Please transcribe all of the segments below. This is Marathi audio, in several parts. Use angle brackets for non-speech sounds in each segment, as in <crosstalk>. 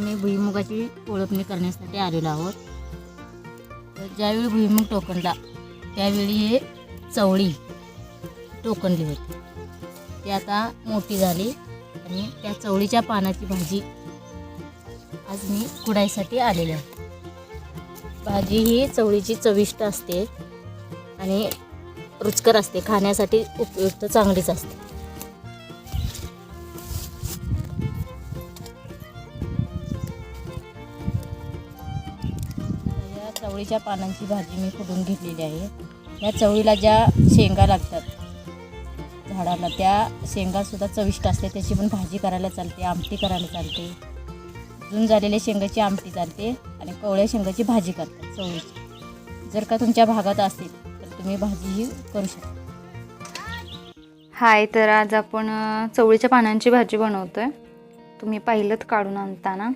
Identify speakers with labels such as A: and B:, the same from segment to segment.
A: भुईमुगाची ओळखणी करण्यासाठी आलेलो आहोत. तर ज्यावेळी भुईमुग टोकणला त्यावेळी हे चवळी टोकणली होती. ती आता मोठी झाली आणि त्या चवळीच्या पानाची भाजी आज मी कुडायसाठी आलेले आहे. भाजी ही चवळीची चविष्ट असते आणि रुचकर असते. खाण्यासाठी उपयुक्त चांगलीच असते. चवळीच्या पानांची भाजी मी कुटून घेतलेली आहे. या चवळीला ज्या शेंगा लागतात झाडाला त्या शेंगासुद्धा चविष्ट असते. त्याची पण भाजी करायला चालते आमटी करायला चालते. जून झालेल्या शेंगाची आमटी चालते आणि कवळ्या शेंगाची भाजी करतात चवळीची. जर का तुमच्या भागात असतील तर तुम्ही भाजीही करू शकता.
B: हाय तर आज आपण चवळीच्या पानांची भाजी बनवतो आहे तुम्ही पाहिलंत काढून आणताना.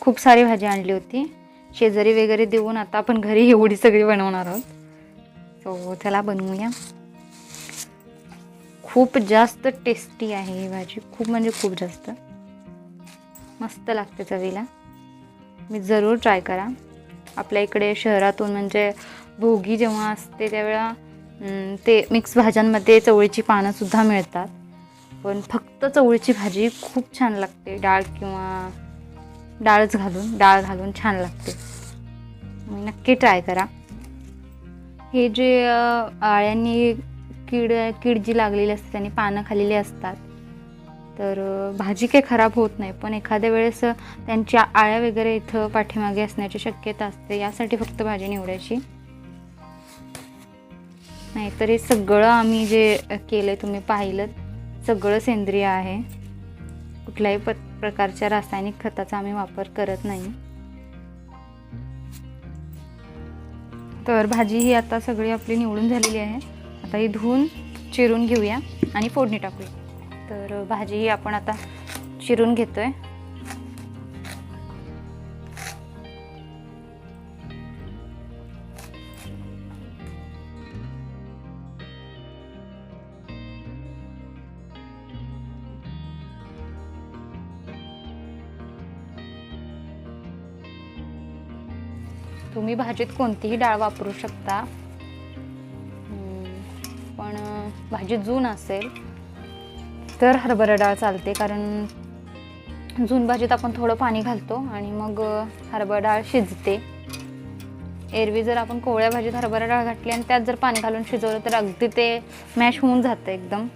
B: खूप सारी भाजी आणली होती. शेजारी वगैरे देऊन आता आपण घरी एवढी सगळी बनवणार आहोत. सो चला बनवूया. खूप जास्त टेस्टी आहे ही भाजी. खूप म्हणजे खूप जास्त. मस्त लागते चवीला. मी जरूर ट्राय करा. आपल्या इकडे शहरातून म्हणजे भोगी जेव्हा असते त्यावेळा ते मिक्स भाज्यांमध्ये चवळीची पानंसुद्धा मिळतात. पण फक्त चवळीची भाजी खूप छान लागते. डाळ किंवा डाळच घालून डाळ घालून छान लागते. नक्की ट्राय करा. हे जे आळ्यांनी कीड कीड जी लागलेली असते त्यांनी पानं खाल्लेली असतात. तर भाजी काही खराब होत नाही पण एखाद्या वेळेस त्यांच्या आळ्या वगैरे इथं पाठीमागे असण्याची शक्यता असते. यासाठी फक्त भाजी निवडायची. नाहीतर हे सगळं आम्ही जे केलं तुम्ही पाहिलं सगळं सेंद्रिय आहे. कुठल्याही पत् प्रकारच्या रासायनिक खताचा आम्ही वापर करत नाही. तर भाजी ही आता सगळी आपली निवडून झालेली आहे. आता ही धुवून चिरून घेऊया आणि फोडणी टाकूया. तर भाजी ही आपण आता चिरून घेतो आहे तुम्ही भाजीत कोणतीही डाळ वापरू शकता. पण भाजी जून असेल तर हरभरा डाळ चालते कारण जून भाजीत आपण थोडं पाणी घालतो आणि मग हरभरा डाळ शिजते. एरवी जर आपण कोवळ्या भाजीत हरभरा डाळ घातली आणि त्यात जर पाणी घालून शिजवलं तर अगदी ते मॅश होऊन जातं एकदम.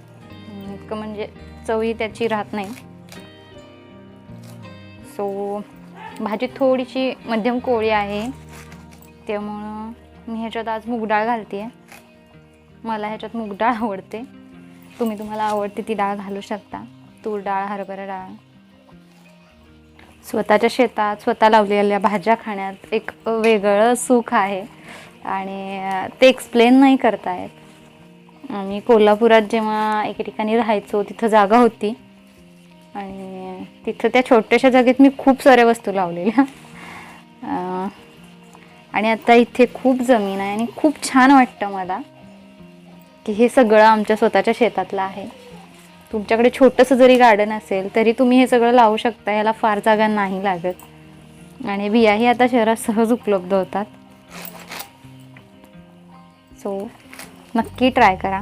B: इतकं म्हणजे चवही त्याची राहत नाही. सो भाजी थोडीशी मध्यम कोळी आहे. त्यामुळं मी ह्याच्यात आज मूग डाळ घालते मला ह्याच्यात मूग डाळ आवडते. तुम्ही तुम्हाला आवडते ती डाळ घालू शकता. तूर डाळ हरभरा डाळ. स्वतःच्या शेतात स्वतः लावलेल्या भाज्या खाण्यात एक वेगळं सुख आहे. आणि ते एक्सप्लेन नाही करता येत आम्ही कोल्हापुरात जेव्हा एके ठिकाणी राहायचो तिथं जागा होती. आणि तिथं त्या छोट्याशा जागेत मी खूप साऱ्या वस्तू लावलेल्या. आणि आता इथे खूप जमीन आहे आणि खूप छान वाटतं मला की हे सगळं आमच्या स्वतःच्या शेतातलं आहे. तुमच्याकडे छोटंसं जरी गार्डन असेल तरी तुम्ही हे सगळं लावू शकता याला फार जागा नाही लागत. आणि बियाही आता शहरात सहज उपलब्ध होतात. सो नक्की ट्राय करा.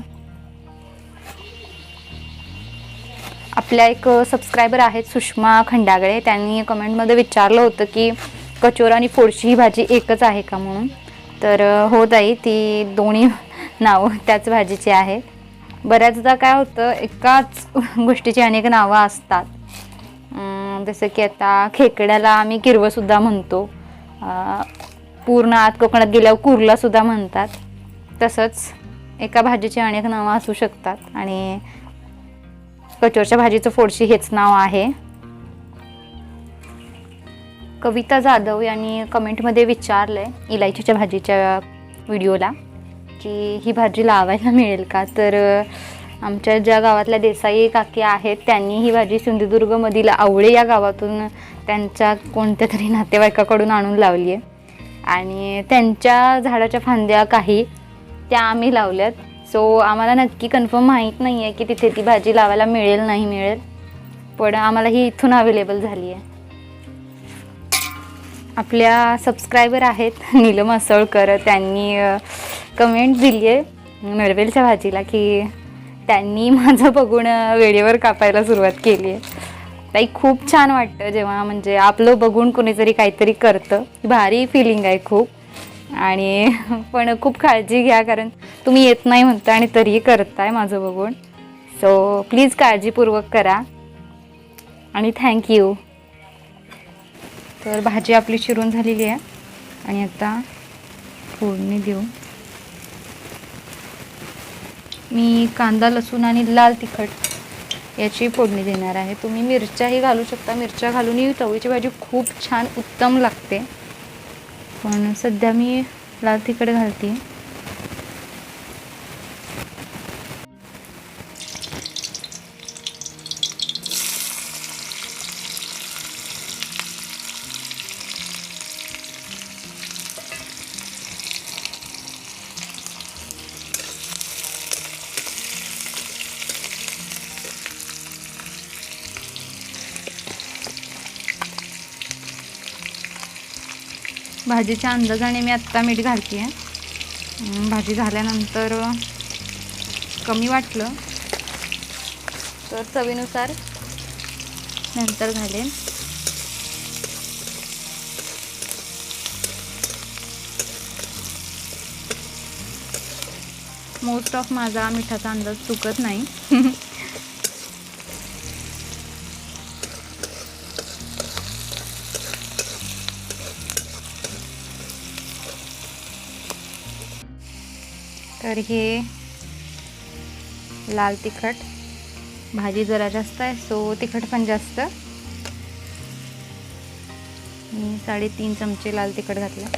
B: आपल्या एक सबस्क्रायबर आहेत सुषमा खंडागळे. त्यांनी कमेंटमध्ये विचारलं होतं की कचोरा आणि फोडशी ही भाजी एकच आहे का म्हणून? तर हो ताई ती दोन्ही <laughs> नावं त्याच भाजीची आहेत बऱ्याचदा काय होतं एकाच गोष्टीची अनेक नावं असतात. जसं की आता खेकड्याला आम्ही किरवंसुद्धा म्हणतो. पूर्ण आत कोकणात गेल्यावर कुर्लासुद्धा म्हणतात. तसंच एका भाजीची अनेक नावं असू शकतात. आणि कचोरच्या भाजीचं फोडशी हेच नाव आहे. कविता जाधव यांनी कमेंटमध्ये विचारलं आहे इलायचीच्या भाजीच्या व्हिडिओला की ही भाजी लावायला मिळेल का? तर आमच्या ज्या गावातल्या देसाई काकी आहेत त्यांनी ही भाजी सिंधुदुर्गमधील आवळे या गावातून त्यांच्या कोणत्या तरी नातेवाईकाकडून आणून लावली आहे आणि त्यांच्या झाडाच्या फांद्या काही त्या आम्ही लावल्यात. सो आम्हाला नक्की कन्फर्म माहीत नाही आहे की तिथे ती भाजी लावायला मिळेल नाही मिळेल. पण आम्हाला ही इथून अवेलेबल झाली आहे आपल्या सबस्क्रायबर आहेत नीलम असळकर त्यांनी कमेंट दिली आहे नरवेलच्या भाजीला की त्यांनी माझं बघून वेळेवर कापायला सुरुवात केली आहे ताई खूप छान वाटतं जेव्हा म्हणजे आपलं बघून कोणीतरी काहीतरी करतं. भारी फिलिंग आहे खूप. आणि पण खूप काळजी घ्या कारण तुम्ही येत नाही म्हणता आणि तरीही करताय माझं बघून. सो प्लीज काळजीपूर्वक करा. आणि थँक्यू तर भाजी आपली चिरून झालेली आहे. आणि आता फोडणी देऊ. मी कांदा लसूण आणि लाल तिखट याची फोडणी देणार आहे. तुम्ही मिरच्याही घालू शकता. मिरच्या घालूनही चवळीची भाजी खूप छान उत्तम लागते. पण सध्या मी लाल तिखट घालते. भाजीच्या अंदाजाने मी आत्ता मीठ घालते आहे भाजी झाल्यानंतर कमी वाटलं. तर चवीनुसार नंतर घालेन. मोस्ट ऑफ माझा मिठाचा अंदाज चुकत नाही. <laughs> तर हे लाल तिखट. भाजी जरा जास्त आहे सो तिखट पण जास्त. मी साडेतीन चमचे लाल तिखट घातलं.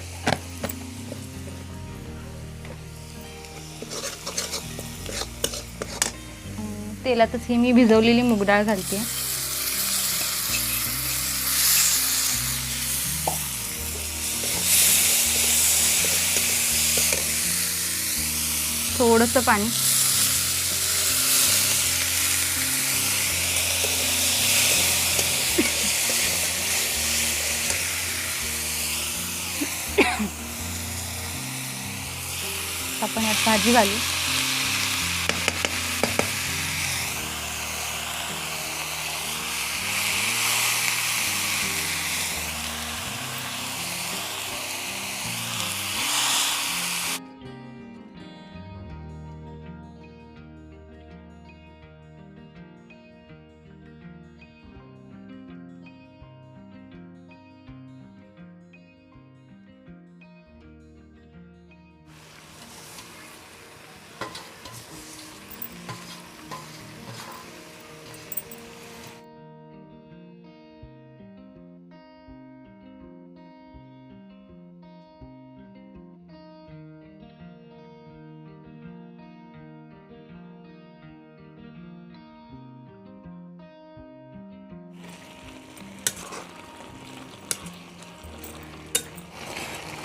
B: तेलातच ही मी भिजवलेली मूग डाळ घालते. थोडंसं पाणी. आपण यात भाजी घालू.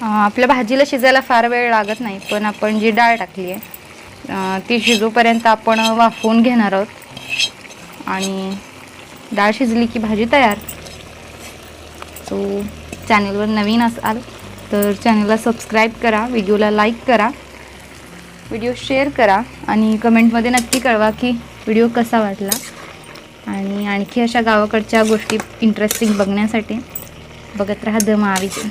B: आपल्या भाजीला शिजायला फार वेळ लागत नाही पण आपण जी डाळ टाकली आहे ती शिजूपर्यंत आपण वाफवून घेणार आहोत. आणि डाळ शिजली की भाजी तयार. सो चॅनलवर नवीन असाल तर चॅनलला सबस्क्राईब करा व्हिडिओला लाईक करा व्हिडिओ शेअर करा आणि कमेंटमध्ये नक्की कळवा की व्हिडिओ कसा वाटला. आणि आणखी अशा गावाकडच्या गोष्टी इंटरेस्टिंग बघण्यासाठी बघत राहा द महाविजन.